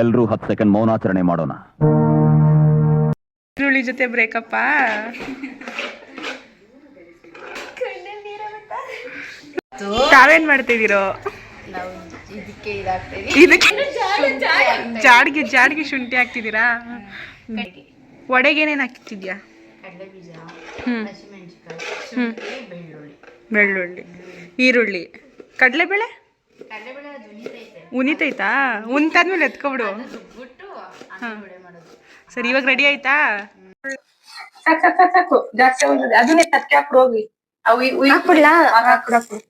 ಎಲ್ರೂ ಹತ್ತು ಸೆಕೆಂಡ್ ಮೌನಾಚರಣೆ ಮಾಡೋಣ. ಈರುಳ್ಳಿ ಜೊತೆ ಬ್ರೇಕಪ್ಪ. ತಾವೇನ್ ಮಾಡ್ತಿದ್ದೀರೋ? ಜಾಡ್ಗೆ ಜಾಡ್ಗೆ ಶುಂಠಿ ಹಾಕ್ತಿದ್ದೀರಾ? ಒಡೆಗೆ ಏನೇನು ಹಾಕ್ತಿದ್ಯಾ ಬೆಳ್ಳುಳ್ಳಿ. ಈರುಳ್ಳಿ. ಕಡಲೆಬೇಳೆ? ಉನಿತೈತೆ ಉಂತಾದ್ಮೇಲೆ ಎತ್ಕೊಬಿಡು. ಸರಿ ಇವಾಗ ರೆಡಿ ಆಯ್ತಾ? ಸಾಕು ಜಾಸ್ತಿ ಅದನ್ನೇ ಹಾಕ್ಬಿಡು ಹೋಗಿ. ಹಾಕ್ಬಿಡ್ಲಾ? ಹಾಕ್ಬಿಡು ಹಾಕ್ಬಿಡು.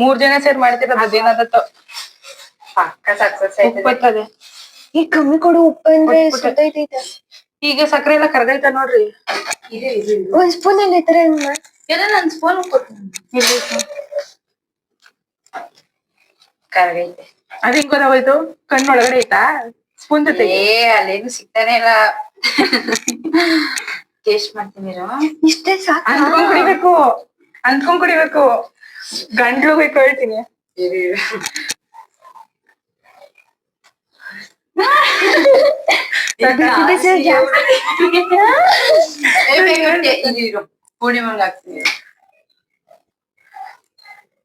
ಮೂರ್ ಜನ ಸೇರ್ ಮಾಡ್ತಿರೋದು ಅದೇನಾದ ಪಕ್ಕ ಸಕ್ಸಸ್ ಉಪ್ಪು ಬರ್ತದೆ. ಈ ಕಮ್ಮಿ ಕೊಡು ಉಪ್ಪು ಅಂದ್ರೆ ಉಪ್ಪು ಸುತ್ತೈತೈತೆ ಈಗ ಸಕ್ಕರೆ ಎಲ್ಲ ಕರ್ದೈತ ನೋಡ್ರಿ? ಒಂದ್ ಸ್ಪೂನ್ ಅಲ್ಲಿ ಈ ತರ ಹೆಂಗ್ ಮಾಡ್ ನನ್ ಸ್ಪೂನ್ ಇಲ್ಲಿ ಕರಗೈತೆ. ಅದ್ ಹಿಂಗ್ ಗೊತ್ತಾಗೋಯ್ತು? ಕಣ್ಣು ಒಳಗಡೆ ಐತಾ? ಸ್ಪೂನ್ ಜೊತೆ ಏ ಅಲ್ಲೇನು ಸಿಗ್ತಾನೆ ಇಲ್ಲ. ಟೇಸ್ಟ್ ಮಾಡ್ತೀನಿ ಇಷ್ಟೇ ಸಾಕು. ಅಂದ್ಕೊಂಡ್ ಕುಡಿಬೇಕು. ಅಂದ್ಕೊಂಡ್ ಕುಡಿಬೇಕು. ಗಂಡ್ಲು ಬೇಕು ಹೇಳ್ತೀನಿ. ಪೂರ್ಣಿಮಂಗ್ ಹಾಕ್ತೀನಿ.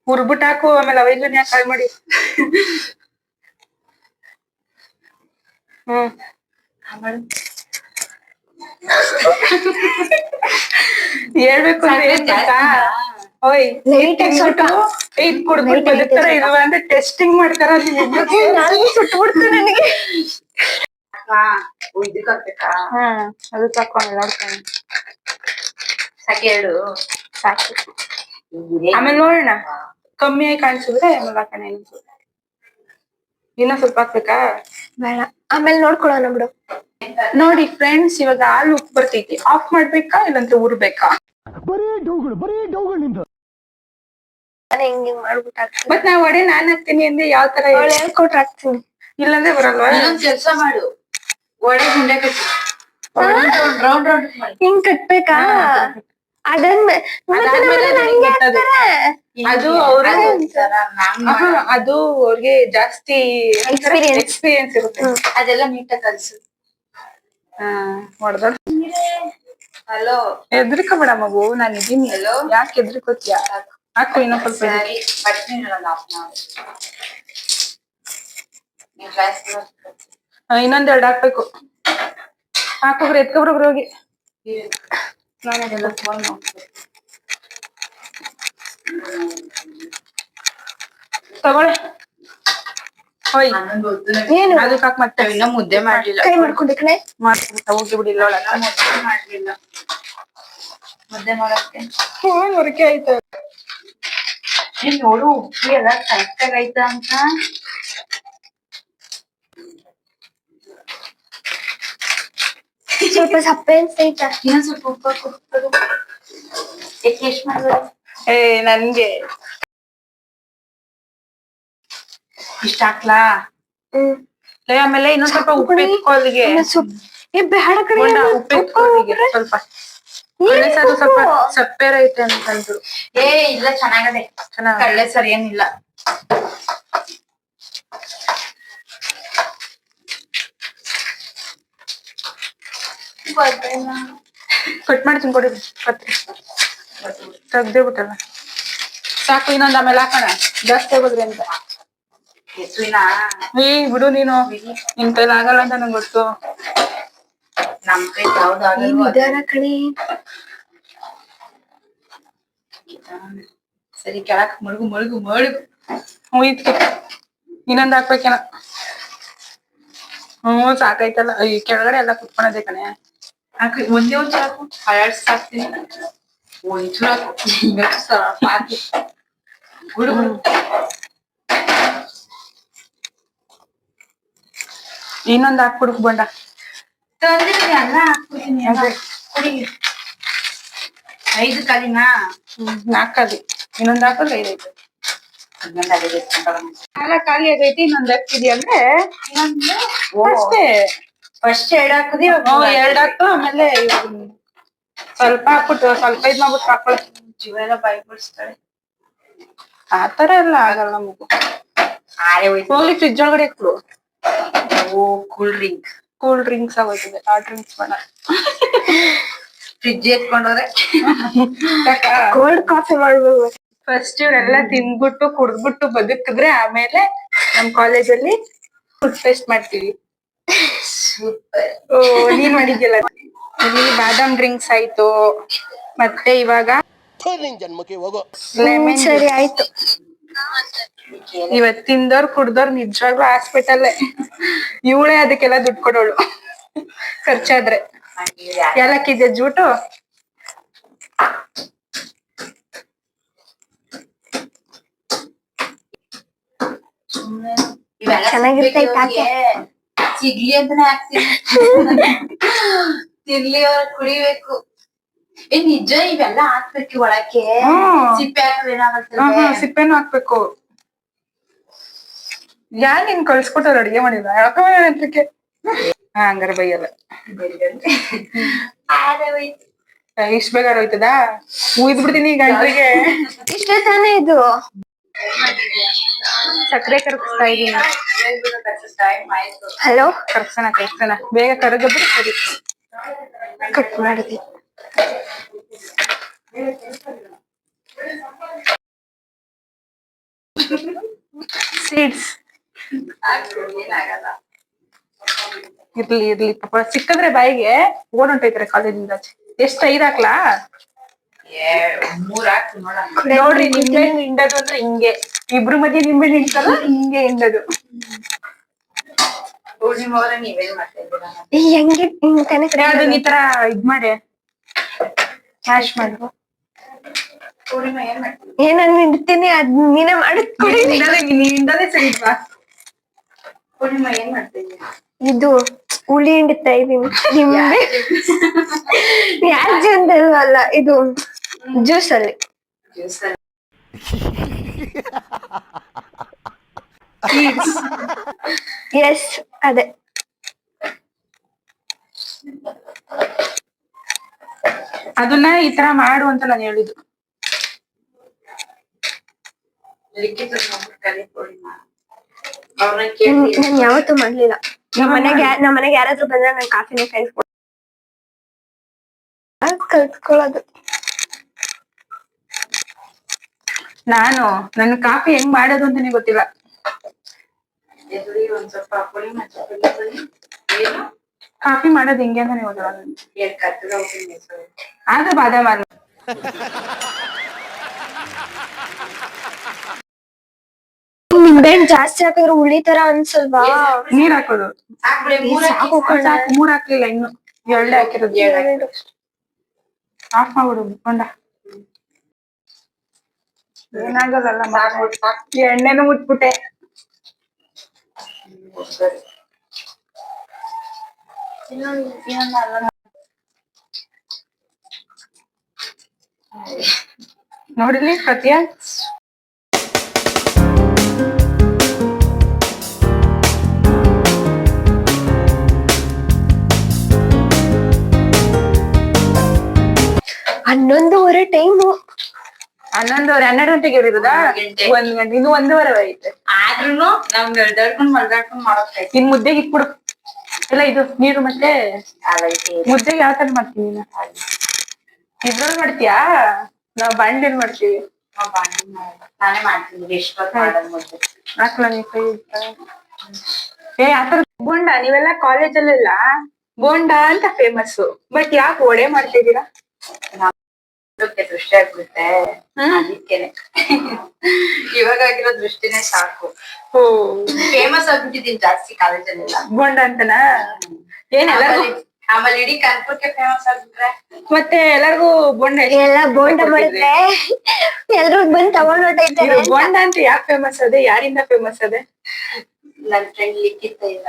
ಹುರ್ಬಿಟ್ಟು ಹಾಕು ಆಮೇಲೆ ಅವೆಲ್ಲ ಯಾಕೆ ಕಾಲ್ ಮಾಡಿ? ಹ್ಮ್. ಹೇಳ್ಬೇಕು ಏನ್? ಓಯ್ ಕುಡ್ಬಿಟ್ಟು ಬದುಕ್ತಾರ ಇಲ್ವಾ ಅಂತ ಟೆಸ್ಟಿಂಗ್ ಮಾಡ್ತಾರ ಸುಟ್ಬಿಡ್ತು ನನಗೆ? ಇದಕ್ಕೆ ಹಾಕ್ಬೇಕಾ? ಹಾ ಅದು ತಕೊಂಡ್ ನೋಡ್ಕೊಂಡು. ಸಾಕೆ ಹೇಳು ಸಾಕು. ಆಮೇಲೆ ನೋಡೋಣ. ಕಮ್ಮಿ ಆಗಿ ಕಾಣಿಸಿದ್ರೆ ಆಮೇಲೆ ಇನ್ನೂ ಇನ್ನೊಂದ್ ಸ್ವಲ್ಪ. ಹಾಕ್ಬೇಕಾ? ಬೇಡ. ಆಮೇಲೆ ನೋಡ್ಕೊಳ್ಳೋಣ ಬಿಡು. ನೋಡಿ ಫ್ರೆಂಡ್ಸ್ ಇವಾಗ ಹಾಲು ಉಪ್ಪು ಬರ್ತೈತಿ. ಆಫ್ ಮಾಡ್ಬೇಕಾ ಇಲ್ಲಂದ್ರೆ ಉರ್ಬೇಕಾ ನಾನು ಹಿಂಗ್ ಹಿಂಗ್ ಮಾಡ್ಬಿಟ್ಟು ಮತ್ ನಾ ಒಡೆ ನಾನ್ ಹಾಕ್ತೀನಿ ಅಂದ್ರೆ ಯಾವ ತರ ಹೇಳು? ಅವಳು ಹೇಳ್ಕೊಟ್ರೆ ಹಾಕ್ತೀನಿ. ಇಲ್ಲಂದ್ರೆ ಬರಲ್ವಾ? ಕೆಲಸ ಮಾಡು. ಒಡೆ ಗುಂಡೆ ಕಟ್ಟಿ. ರೌಂಡ್ ರೌಂಡ್ ಹಿಂಗ್ ಕಟ್ಬೇಕಾ? ಅದು ಅವ್ರಿಗೆ ಜಾಸ್ತಿ ಎಕ್ಸ್ಪೀರಿಯನ್ಸ್ ಇರುತ್ತೆ. ಅದೆಲ್ಲ ನೀಟಾಗಿ ಕಲ್ಸು ಹೊಡೆದ ಹಲೋ ಎದ್ರಿಕೋಬೇಡ ಮಗು ನಾನು ಇದೀನಿ. ಹಲೋ ಯಾಕೆ ಎದ್ರಿಕೋತಿಯ? ಹಾಕು ಇನ್ನೊಂದ್ ಸ್ವಲ್ಪ ಇದೆ. ಸರಿ ಬರ್ತೀನಿ ನಾನು ಹಾಫ್ ಆ, ಇನ್ನೊಂದ್ ಎರಡು ಹಾಕ್ಬೇಕು. ಹಾಕೋಗ್ರಿ ಎತ್ಕೊಬ್ರೊಬ್ರು ಹೋಗಿ. ನಾನು ಎಲ್ಲ ಫೋನ್ ಮಾಡ್ತೀನಿ ತಗೊಳ್ಳಿ. ಹೋಯ್ ಏನು ಅದಕ್ಕೆ ಹಾಕ್ ಮತ್ತೆ ಇನ್ನ ಮುದ್ದೆ ಮಾಡ್ಲಿಲ್ಲ. ಕೈ ಮಾಡ್ಕೊಂಡೆ ಕಣೆ. ಮಾಡ್ಕೊಂಡು ಹೋಗಿ ಬಿಡಿ ಇಲ್ಲ ಒಳಗ ಮುದ್ದೆ ಮಾಡ್ಲಿಲ್ಲ. ಮುದ್ದೆ ಮಾಡಕ್ಕೆ. ಹ್ಮ್ ಹೊರಕೆ ಆಯ್ತು? ನೋಡು ಉಪ್ಪು ಎಲ್ಲ ಕರೆಕ್ಟ್ ಆಯ್ತ ಅಂತ. ಸ್ವಲ್ಪ ಸಪ್ಪೆ ಅನ್ಸೈತ ಇನ್ನೊಂದ್ ಸ್ವಲ್ಪ ಉಪ್ಪು ಹಾಕು. ಅದು ಯಾಕೆ ಎಷ್ಟ್ ಮಾಡ್ಬೋದು ಏ ನನ್ಗೆ. ಇಷ್ಟ ಹಾಕ್ಲಾ ಏ, ಆಮೇಲೆ ಇನ್ನೊಂದ್ ಸ್ವಲ್ಪ ಉಪ್ಪು ಸ್ವಲ್ಪ ಏ ಬೇಡ ಕಡೆ ಉಪ್ಪು ಸ್ವಲ್ಪ. ಕಳ್ಳೆ ಸಾರು ಸ್ವಲ್ಪ ಸಪ್ಪೇರ ಐತೆ ಅಂತಂದ್ರು ಏ ಇಲ್ಲ ಚೆನ್ನಾಗದೆ. ಚೆನ್ನಾಗ್ ಕಳ್ಳೆ ಸರಿ ಏನಿಲ್ಲ. ಕಟ್ ಮಾಡಿ ಕೊಡಿ ಕತ್ರಿ ತೆಗ್ದೇ ಬಿಟ್ಟಲ್ಲ ಸಾಕು ಇನ್ನೊಂದ್ ಆಮೇಲೆ ಹಾಕೋಣ. ಜಾಸ್ತಿ ಆಗೋದ್ರಿ ಅಂತ. ಹೆಸರಿನ ಏ ಬಿಡು ನೀನು. ನಿನ್ ಕೈಲಿ ಆಗಲ್ಲ ಅಂತ ನಂಗೆ ಗೊತ್ತು. ನಮ್ ಕೈ ಕಣಿ? ಸರಿ ಕೆಳಕ್ ಮಳ್ಗು ಮಳ್ಗು ಮುಳುಗು ಮುಗಿತ್ಕೆ. ಇನ್ನೊಂದ್ ಹಾಕ್ಬೇಕೇನ. ಹ್ಮ್ ಸಾಕಾಯ್ತಲ್ಲ. ಈ ಕೆಳಗಡೆ ಎಲ್ಲ ಕುತ್ಕೊಳದೆ ಕಣೆ. ಹಾಕ್ರಿ ಒಂದೇ ಒಂದ್ ಹಾಕು ಹಳಾಡ್ಸ್ ಹಾಕ್ತೀನಿ ಒಂಚೂರು ಹಾಕು ಇವತ್ತು ಸ್ವಲ್ಪ ಹಾಕಿ ಗುಡು ಗುಡು ಇನ್ನೊಂದ್ ಹಾಕ್ಬಿಡು ಬಂಡ ತಂದಿದ್ದೀನಿ ಅಲ್ಲ ಹಾಕ್ಬಿಡ್ತೀನಿ. ಕುಡಿ. ಐದು ಕಾಲಿನಾ ನಾಲ್ಕು ಕಾಲಿ ಇನ್ನೊಂದ್ ಹಾಕಿದ್ರೆ ಐದು ಹನ್ನೊಂದು ಅಡಿಗೆ ಎತ್ಕೊಂಡ್ ಸಾಲ ಖಾಲಿ ಆಗೈತಿ ಇನ್ನೊಂದ್ ಹಾಕ್ತಿದಿ ಅಂದ್ರೆ ಇನ್ನೊಂದು ಅಷ್ಟೇ ಫಸ್ಟ್ ಎರಡ್ ಹಾಕುದಿ ಎರಡ್ ಹಾಕು ಆಮೇಲೆ ಸ್ವಲ್ಪ ಹಾಕ್ಬಿಟ್ಟು ಸ್ವಲ್ಪ ಇದ್ ಮಾಡ್ಬಿಟ್ಟು ಹಾಕೊಳ್ಳಿ. ಜೀವ ಎಲ್ಲ ಬಾಯಿ ಬಿಡಿಸ್ತಾಳೆ ಆತರ ಎಲ್ಲ ಆಗಲ್ಲ ಮಗು. ಹೋಗ್ಲಿ ಫ್ರಿಜ್ ಒಳಗಡೆ ಕೊಡು ಓ ಕೂಲ್ ಡ್ರಿಂಕ್ ಕೂಲ್ ಡ್ರಿಂಕ್ಸ್ ಆಗೋಯ್ತದೆ ಆ ಡ್ರಿಂಕ್ಸ್ ಬೇಡ. ಫ್ರಿಜ್ ಎತ್ಕೊಂಡೋದ್ರೆ ಕೋಲ್ಡ್ ಕಾಫಿ ಮಾಡ್ಬೇಕು ಫಸ್ಟ್ ಇವರೆಲ್ಲ ತಿಂದ್ಬಿಟ್ಟು ಕುಡ್ದ್ಬಿಟ್ಟು ಬದುಕಿದ್ರೆ ಆಮೇಲೆ ನಮ್ ಕಾಲೇಜಲ್ಲಿ ಫುಡ್ ಫೆಸ್ಟ್ ಮಾಡ್ತೀವಿ. ಸೂಪರ್ ಓ ನೀನ್ ಮಾಡಿದ್ಯಲ್ಲ? ಇಲ್ಲಿ ಬಾದಾಮ್ ಡ್ರಿಂಕ್ಸ್ ಆಯ್ತು. ಮತ್ತೆ ಇವಾಗ ಜನ್ಮಕ್ಕೆ ಹೋಗೋ. ಲೆಮನ್ ಸರಿ ಆಯ್ತು. ಇವತ್ತಿಂದವ್ರು ಕುಡ್ದವ್ರು ನಿಜವಾಗ್ಲೂ ಹಾಸ್ಪಿಟಲ್ ಇವಳೇ ಅದಕ್ಕೆಲ್ಲ ದುಡ್ಡು ಕೊಡೋಳು. ಖರ್ಚಾದ್ರೆ. ಯಾಲಕ್ಕಿದೆ ಜೂಟು? ಚೆನ್ನಾಗಿರ್ತೈತೆ. ಸಿಗ್ಲಿ ಅಂತಾನೆ ಹಾಕ್ತೀನಿ. ತಿರ್ಲಿ ಅವ್ರ ಕುಡಿಬೇಕು. ಏ ನಿಜ ಇವೆಲ್ಲ ಹಾಕ್ಬೇಕು ಒಳಕ್ಕೆ. ಸಿಪ್ಪೆ ಹಾಕಿದ್ರೆ ಸಿಪ್ಪೆನೂ ಹಾಕ್ಬೇಕು. ಯಾರ್ ನಿನ್ ಕಳ್ಸ್ಕೊಟ್ಟಾರ ಅಡಿಗೆ ಮಾಡಿದ ಯಾಕೆ ಹಂಗಾರ ಬೈಯಲ್ಲ. ಇಷ್ಟ ಬೇಗ ಹೋಯ್ತದ? ಉಯ್ದ್ ಬಿಡ್ತೀನಿ ಗಂಟ್ಲಿಗೆ ಇಷ್ಟೇ ತಾನೇ ಇದು. ಸಕ್ಕರೆ ಕರಗಿಸ್ತಾ ಆಯ್ತು ಹಲೋ ಕರ್ಸೋಣ ಕರ್ಸೋಣ ಬೇಗ ಕರಗಬಿಟ್ಟು ಸರಿ. ಕಟ್ ಮಾಡಿದ್ವಿ ಸೀಡ್ಸ್ ಇರ್ಲಿ ಇರ್ಲಿ ಪಾಪ. ಸಿಕ್ಕಿದ್ರೆ ಬಾಯಿಗೆ ಓಡ್ ಹೊಂಟೈತಾರೆ ಕಾಲೇಜಿಂದ ಎಷ್ಟು ಎಷ್ಟ್ ಐದ್ ಹಾಕ್ಲಾ ಏ ಮೂರ್ ಹಾಕ್ತು ನೋಡೋಣ ನೋಡ್ರಿ ನಿಂಬೆ ಹಿಂಡದು ಅಂದ್ರೆ ಹಿಂಗೆ. ಇಬ್ರು ಮಧ್ಯೆ ನಿಂಬೆ ಹಿಂಡ್ತಲ್ಲ ಹಿಂಗೆ ಹಿಂಡದು. ಹೆಂಗೆ ಕನೆಕ್ಟ್ ಅದು ಅದನ್ನ ಈ ತರ ಇದ್ ಮಾಡಿ? ಕ್ಯಾಶ್ ಮಾಡು. ಪೂರ್ಣಿಮಾ ಏನ್ ಮಾಡ್ತೀವಿ ಏ ನಾನು ಇಡ್ತೀನಿ ಅದ್ ನೀನೇ ಮಾಡುದ್ ಕೊಡಿ. ಹಿಂಡದೆ ನೀನ್ ಹಿಂಡದೆ ಸರಿ ಬಾ ಇದು ಹುಳಿ ಹಿಂಡಿತಾ ಇದೀನಿ ನಿಂಬೆ ಯಾರ್ ಜನ್ದಲ್ವಲ್ಲ ಇದು? ಜ್ಯೂಸ್ ಅಲ್ಲಿ ಎಸ್ ಅದೇ. ಅದನ್ನ ಈ ತರ ಮಾಡು ಅಂತ ನಾನು ಹೇಳಿದ್ದು. ನಾನು ಯಾವತ್ತೂ ಮಾಡ್ಲಿಲ್ಲ. ನಮ್ಮ ಮನೆಗೆ ನಮ್ಮ ಮನೆಗೆ ಯಾರಾದ್ರೂ ಬಂದ್ರೆ ನಾನು ಕಾಫಿನೇ ಕಾಯಿಸ್ಕೊಡ್ ಕಲ್ತ್ಕೊಳ್ಳೋದು ನಾನು ನನ್ ಕಾಫಿ ಹೆಂಗ್ ಮಾಡೋದು ಅಂತಾನೆ ಗೊತ್ತಿಲ್ಲ ಎದುರಿ ಒಂದ್ ಸ್ವಲ್ಪ ಪೂರ್ಣಿಮಾ ಚಪಾತಿ ಪುಡಿ. ಏನು ಕಾಫಿ ಮಾಡೋದು ಹೆಂಗೆ ಅಂತಾನೆ ಗೊತ್ತಿಲ್ಲ ನನ್ಗೆ. ಎರಡ್ ಕತ್ತಲ ಹೋಗಿ ಹೆಸರು ಆದ್ರೆ ಬಾದಾಮ್ ಅಲ್ಲ ನಿಂಬೆಹಣ್ಣು ಜಾಸ್ತಿ ಹಾಕಿದ್ರೆ ಹುಳಿ ತರ ಅನ್ಸಲ್ವಾ ನೀರ್ ಹಾಕೋದು ಹಾಕ್ಬಿಡಿ ಮೂರ್ ಹಾಕಿ ಸಾಕು ಕಣೆ. ಸಾಕು ಮೂರ್ ಹಾಕ್ಲಿಲ್ಲ ಇನ್ನು ಎರಡೇ ಹಾಕಿರೋದು ಆಫ್ ಮಾಡ್ಬಿಡು ಕೊಂಡ ಏನಾಗಲ್ಲ. ಎಣ್ಣೆನು ಮುಟ್ಬಿಟ್ಟೆ ನೋಡಿಲಿ ಸತ್ಯ ಹನ್ನೊಂದುವರೆ ಟೈಮು ಹನ್ನೊಂದುವರೆ ಹನ್ನೆರಡು ಗಂಟೆಗೆ ಇರೋದಾ? ಗಂಟೆ. ಒಂದ್ ಗಂಟೆ ಇನ್ನು ಒಂದೂವರೆ ಐತೆ ಆದ್ರೂನು ನಾವ್ ದರ್ಕೊಂಡ್ ಮಲ್ದಾಡ್ಕೊಂಡ್ ಮಾಡೋಕೆ ಇನ್ ಮುದ್ದೆಗೆ ಇಟ್ಬಿಡು ಇಲ್ಲ ಇದು ನೀರು ಮತ್ತೆ ಮುದ್ದೆಗೆ ಯಾವ ತರ ಮಾಡ್ತೀನಿ ನೀನು? ಇದ್ರಲ್ಲಿ ಮಾಡ್ತೀಯಾ? ನಾವ್ ಬಾಂಡ್ಲಿ ಮಾಡ್ತೀವಿ? ನಾನೇ ಮಾಡ್ತೀನಿ ಎಷ್ಟೊತ್ತು ಮಾಡೋದ್ ಮೊದ್ಲು ಹಾಕ್ಲ ನೀ ಕೈ ಇಟ್ಟ. ಏ ಆತರ ಬೋಂಡ ನೀವೆಲ್ಲ ಕಾಲೇಜಲ್ಲೆಲ್ಲ ಬೋಂಡ ಅಂತ ಫೇಮಸ್ ಬಟ್ ಯಾಕೆ ಒಡೆ ಮಾಡ್ತಿದ್ದೀರಾ? ಅದಕ್ಕೆ ದೃಷ್ಟಿ ಆಗ್ಬಿಡುತ್ತೆ. ಅದಕ್ಕೇನೆ. ಇವಾಗ ಆಗಿರೋ ದೃಷ್ಟಿನೇ ಸಾಕು. ಫೇಮಸ್ ಆಗ್ಬಿಟ್ಟಿದೀನಿ ಜಾಸ್ತಿ ಕಾಲೇಜಲ್ಲೆಲ್ಲ. ಬೊಂಡ ಅಂತನಾ ಏನ್ ಎಲ್ಲರಿಗೂ? ಆಮೇಲೆ- ಇಡೀ ಕಾನ್ಪುರಕ್ಕೆ ಫೇಮಸ್ ಆಗ್ಬಿಟ್ರೆ? ಮತ್ತೆ ಎಲ್ಲರಿಗೂ ಬೋಂಡ ಎಲ್ಲ ಬೋಂಡ ಬರುತ್ತೆ. ಎಲ್ರು ಬಂದ್ ತಗೊಂಡ್ ಬೊಂಡ ಬೋಂಡ ಅಂತ ಯಾಕೆ ಫೇಮಸ್ ಅದೇ? ಯಾರಿಂದ ಫೇಮಸ್ ಅದೇ? ನನ್ ಫ್ರೆಂಡ್ ಲಿಖಿತ ಇಲ್ಲ.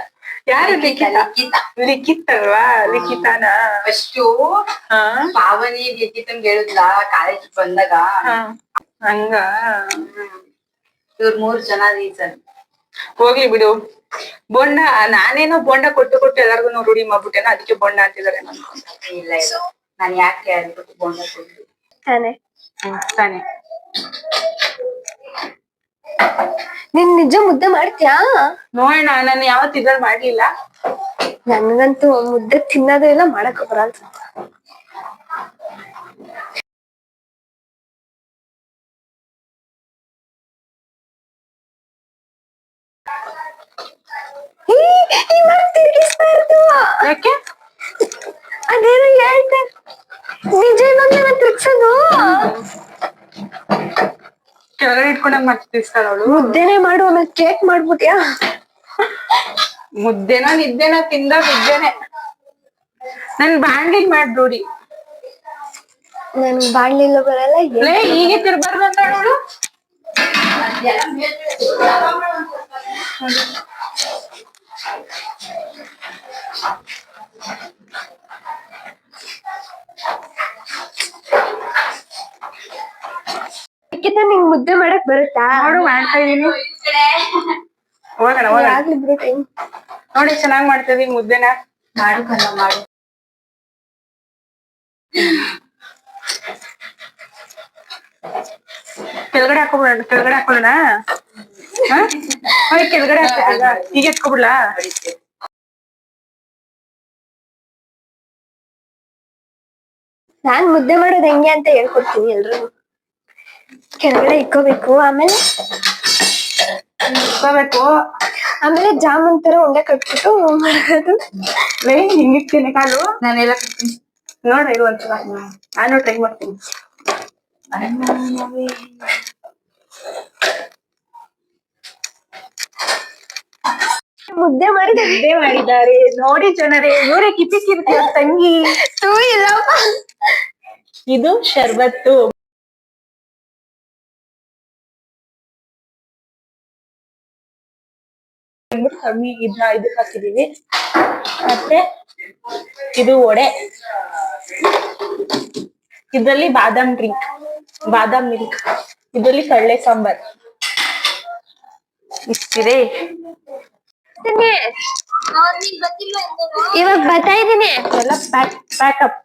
ಯಾರು ಲಿಖಿತ ಲಿಖಿತ? ಅಲ್ವಾ ಲಿಖಿತಾನ? ಅಷ್ಟು ಹಾ. ಪಾವನಿ ಲಿಖಿತಂಗ್ ಹೇಳಿದ್ಲ ಕಾಲೇಜ್ ಬಂದಾಗ. ಹಂಗ? ಇವ್ರ ಮೂರ್ ಜನ ರೀಸನ್. ಹೋಗ್ಲಿ ಬಿಡು. ಬೊಂಡ ನಾನೇನೋ ಬೊಂಡ ಕೊಟ್ಟು ಕೊಟ್ಟು ಎಲ್ಲಾರ್ಗು ರೂಢಿ ಮಾಡ್ಬಿಟ್ಟೇನೋ? ಅದಕ್ಕೆ ಬೊಂಡ ಅಂತಿದಾರೆ ನಾನು ಇಲ್ಲ ನಾನು ನಾನ್ ಯಾಕೆ ಬೊಂಡ ಕೊಟ್ಟು ತಾನೆ. ತಾನೆ. ನೀನ್ ನಿಜ ಮುದ್ದೆ ಮಾಡ್ತೀಯಾ? ನೋಡೋಣ ನಾನು ಯಾವತ್ತು ಇದ್ರಲ್ಲಿ ಮಾಡ್ಲಿಲ್ಲ. ನನ್ಗಂತೂ ಮುದ್ದೆ ತಿನ್ನೋದು ಇಲ್ಲ ಮಾಡಕ್ ಬರಲ್ಲ. ಯಾಕೆ? ಅದೇನೋ ಹೇಳ್ದೆ. ನಿಜ ಇವಾಗ ನನ್ನ ತಿರ್ಗ್ಸೋದು. ಕೆಳಗಡೆ ಇಟ್ಕೊಂಡಂಗ್ ಮಾಡ್ತಿರ್ತಾಳ ಅವಳು. ಮುದ್ದೆನೆ ಮಾಡು ಆಮೇಲೆ ಕೇಕ್ ಮಾಡ್ಬಿಟ್ಯಾ ಮುದ್ದೆನ ನಿದ್ದೆನ ತಿಂದ ನಿದ್ದೆನೆ ನನ್ ಬಾಂಡ್ಲಿಗ್ ಮಾಡ್ಬೋಡಿ ನನ್ ಬಾಣ್ಲಿಲ್ಲ ಬರಲ್ಲ ಲೇ ಹೀಗೆ ತಿರ್ಬಾರ್ದು ಅಂತ ಅವಳು ನಿಖಿತ ನಿಂಗ್ ಮುದ್ದೆ ಮಾಡಕ್ ಬರುತ್ತಾ? ನೋಡು ಮಾಡ್ತಾ ಇದೀನಿ. ಹೋಗೋಣ ಹೋಗೋಣ. ಆಗ್ಲಿ ಬಿಡು ಟೈಮ್ ನೋಡಿ ಚೆನ್ನಾಗ್ ಮಾಡ್ತಾ ಇದೀನಿ ಮುದ್ದೆನ. ಮಾಡು ಕಣ ಮಾಡು. ಕೆಳಗಡೆ ಹಾಕೋಬಿಡೋಣ ಕೆಳಗಡೆ ಹಾಕೊಳ್ಳೋಣ ಕೆಳಗಡೆ ಈಗ ಎತ್ಕೊಬಿಡ್ಲಾ? ನಾನ್ ಮುದ್ದೆ ಮಾಡೋದ್ ಹೆಂಗೆ ಅಂತ ಹೇಳ್ಕೊಡ್ತೀನಿ ಎಲ್ರು ಕೆಳಗಡೆ ಇಕ್ಕೋಬೇಕು ಆಮೇಲೆ ಇಕ್ಕೋಬೇಕು ಆಮೇಲೆ ಜಾಮೂನ್ ತರ ಉಂಡೆ ಕಟ್ಬಿಟ್ಟು ಮಾಡೋದು ಲೇ ಹಿಂಗಿರ್ತೀನಿ ಕಾಲು ನಾನೆಲ್ಲ ನೋಡ ಇದು ಒಂದ್ಸಲ ನಾನು ಟ್ರೈ ಮಾಡ್ತೀನಿ ಮುದ್ದೆ ಮಾಡಿದ್ರೆ ಮುದ್ದೆ ಮಾಡಿದ್ದಾರೆ ನೋಡಿ ಜನರೇ ಇವರೇ ಕಿಪಿ ಕಿರ್ತಿ ಅವ್ರ ತಂಗಿ ತೂ ಇಲ್ಲಪ್ಪ ಇದು ಶರ್ಬತ್ತು ಬಂದ್ಬಿಟ್ಟು ಕಮ್ಮಿ ಇದನ್ನ ಇದಕ್ಕೆ ಹಾಕಿದೀವಿ. ಮತ್ತೆ ಇದು ವಡೆ. ಇದರಲ್ಲಿ ಬಾದಾಮ್ ಡ್ರಿಂಕ್ ಬಾದಾಮ್ ಮಿಲ್ಕ್ ಇದರಲ್ಲಿ ಕಳ್ಳೆ ಸಾಂಬಾರ್. ಇಷ್ಟಿದೆ. ಇವಾಗ ಬರ್ತಾ ಇದೀನಿ ಎಲ್ಲ ಪ್ಯಾಕ್ ಅಪ್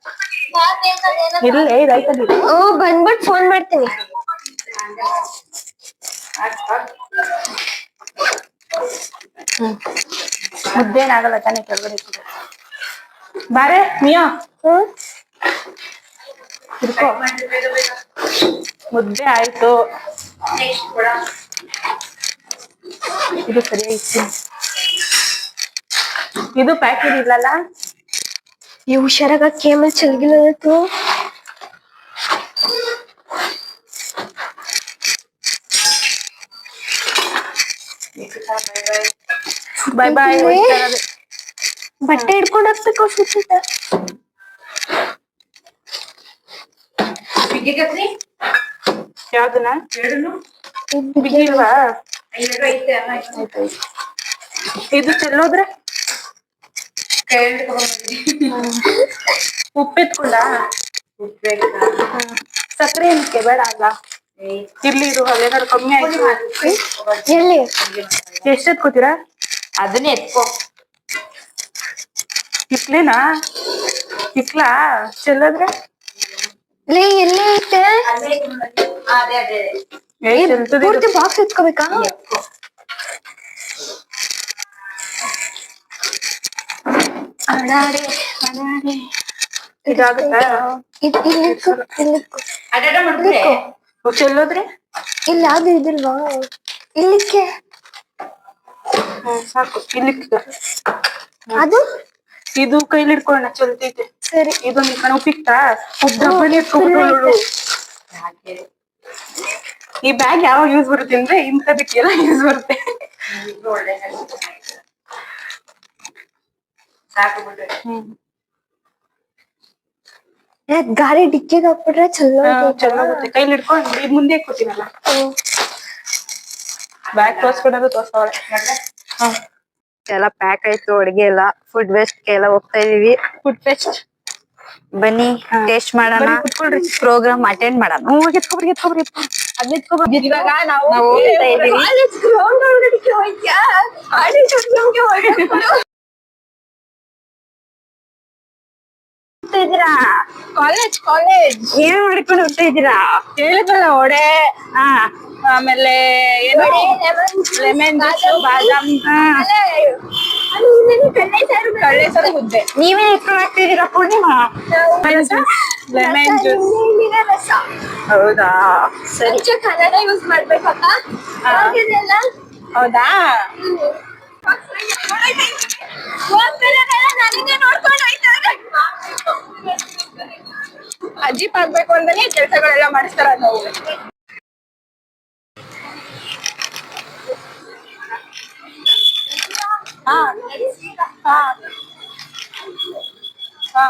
ಇಲ್ಲ ಇದಾಯ್ತದೆ ಓ ಬಂದ್ಬಿಟ್ಟು ಫೋನ್ ಮಾಡ್ತೀನಿ. ಮುದ್ದೇನಾಗಲ್ಲ ತಾನೇ ಕೆಳಗಡೆ ಇಟ್ಟಿದ್ದು. ಬಾರೆ ಮಿಯಾ ಹ್ಮ್ ಹಿಡ್ಕೋ ಮುದ್ದೆ ಆಯ್ತು ಇದು ಸರಿ ಐತಿ ಇದು ಪ್ಯಾಕೆಟ್ ಇಲ್ಲಲ್ಲ ಈ ಹುಷಾರಾಗ ಕೇಮಲ್ ಚಲ್ಗಿಲ್ಲತ್ತು ಬಾಯ್ ಬಾಯ್ ಇದೆ. ಬಟ್ಟೆ ಹಿಡ್ಕೊಂಡ್ ಹೋಗ್ಬೇಕು ಸುತ್ತ ಬಿಗಿಗತ್ರಿ ಯಾವ್ದನ್ನ ಎರಡನು ಬಿಗಿ ಇಲ್ವಾ? ಎರಡು ಐತೆ ಅನ್ನ ಐತೆ. ಇದು ಚೆಲ್ಲೋದ್ರೆ? ಕೈ ಹಿಡ್ಕೊಂಡ್ಬಂದಿದ್ದೀನಿ. ಉಪ್ಪೆತ್ಕೊಂಡ ಉಪ್ಬೇಕಾ? ಸಕ್ಕರೆ ಏನಕ್ಕೆ? ಬೇಡ ಅಲ್ಲ. ಏಯ್, ಇರ್ಲಿ ಇದು ಅಲ್ಲೇನಾದ್ರು ಕಮ್ಮಿ ಆಯ್ತು. ಎಲ್ಲಿ ಎಷ್ಟು ಎತ್ಕೋತೀರಾ ಅದನ್ನೇ ಎತ್ಕೋ. ಇಕ್ಲೇನಾ? ಇಕ್ಲಾ? ಚೆಲ್ಲೋದ್ರೆ ಲೇ ಎಲ್ಲಿ ಐತೆ? ಅಲ್ಲೇ ಐತೆ ನೋಡಿ. ಆ, ಅದೇ ಅದೇ ಅದೇ. ಏ ಚೆಲ್ತದೆ ಇದು. ಪೂರ್ತಿ ಬಾಕ್ಸ್ ಎತ್ಕೋಬೇಕಾ? ಎತ್ಕೋ. ಅಡಾಡೆ ಅಡಾಡೆ ಇದಾಗುತ್ತಾ? ಇದ್ ಇಲ್ಲಿ ಇಟ್ಕೊ, ಇಲ್ಲಿ ಇಟ್ಕೊ. ಅಡ್ಡಾಡ ಮಾಡ್ಬಿಟ್ರೆ? ಓ, ಚೆಲ್ಲೋದ್ರೆ ಇಲ್ಲಿ ಯಾವ್ದು ಇದಿಲ್ವಾ? ಇಲ್ಲಿಕ್ಕೆ. ಹ್ಮ್ ಸಾಕು. ಇಲ್ಲಿ ಅದು? ಇದು ಕೈಲಿ ಹಿಡ್ಕೊಳ್ಳೋಣ. ಚಲ್ತೈತೆ ಸರಿ. ಇದೊಂದು ಕಣ ಉಪ್ಪಿಕ್ತಾ? ಉಪ್ಪ ಡಬ್ಬನೇ ಈ ಬ್ಯಾಗ್ ಯಾವಾಗ ಯೂಸ್ ಬರುತ್ತೆ ಅಂದ್ರೆ ಇಂಥದಕ್ಕೆಲ್ಲ ಯೂಸ್ ಬರುತ್ತೆ. ಗಾಡಿ ಡಿಕ್ಕಿಗೆ ಹಾಕ್ಬಿಟ್ರೆ ಚಲೋ ಚೆನ್ನಾಗುತ್ತೆ ಕೈಲಿ ಹಿಡ್ಕೊಂಡು ಮುಂದೆ ಇಟ್ಕೊತೀನಲ್ಲ ಬ್ಯಾಗ್ ತೋರ್ಸ್ಕೊಂಡದು ತೋರ್ಸವಳೆ ಎಲ್ಲ ಪ್ಯಾಕ್ ಆಯ್ತು ಅಡಿಗೆ ಎಲ್ಲ ಫುಡ್ ವೇಸ್ಟ್ ಎಲ್ಲ ಹೋಗ್ತಾ ಇದೀವಿ. ಫುಡ್ ಫೆಸ್ಟ್ ಬನ್ನಿ ಟೇಸ್ಟ್ ಮಾಡೋಣ. ಪ್ರೋಗ್ರಾಮ್ ಅಟೆಂಡ್ ಮಾಡೋಣ. ಇವಾಗ ನಾವು ಹೋಗ್ತಾ ಇದೀವಿ. ಇದ್ದೀರಾ? ಕಾಲೇಜ್ ಕಾಲೇಜ್ ಏನ್ ಮಾಡ್ಕೊಂಡು ಹೋಗ್ತಾ ಇದ್ದೀರಾ? ಹೇಳಿದ್ವಲ್ಲ ಒಡೆ ಹಾ. ಆಮೇಲೆ ಏನು? ಲೆಮನ್ ಜ್ಯೂಸ್ ಬಾದಾಮ್. ಕಳ್ಳೆ ಸಾರು ಮುದ್ದೆ. ನೀವೇ ಎತ್ಕೊಂಡು ಹೋಗ್ತಿದ್ದೀರಾ ಪೂರ್ಣಿಮಾ? ಲೆಮನ್ ಜ್ಯೂಸ್ ಹೌದಾ? ಸರಿ. ಕನ್ನಡ ಯೂಸ್ ಮಾಡ್ಬೇಕಪ್ಪ ಹೌದಾ? ನನಗೆ ನೋಡ್ಕೊಂಡು ಅಜ್ಜಿ ಆಗ್ಬೇಕು ಅಂತಾನೆ ಕೆಲಸಗಳೆಲ್ಲ ಮಾಡಿಸ್ತಾರ ನಾವು ಹಾ. ಹಾ. ಹಾ.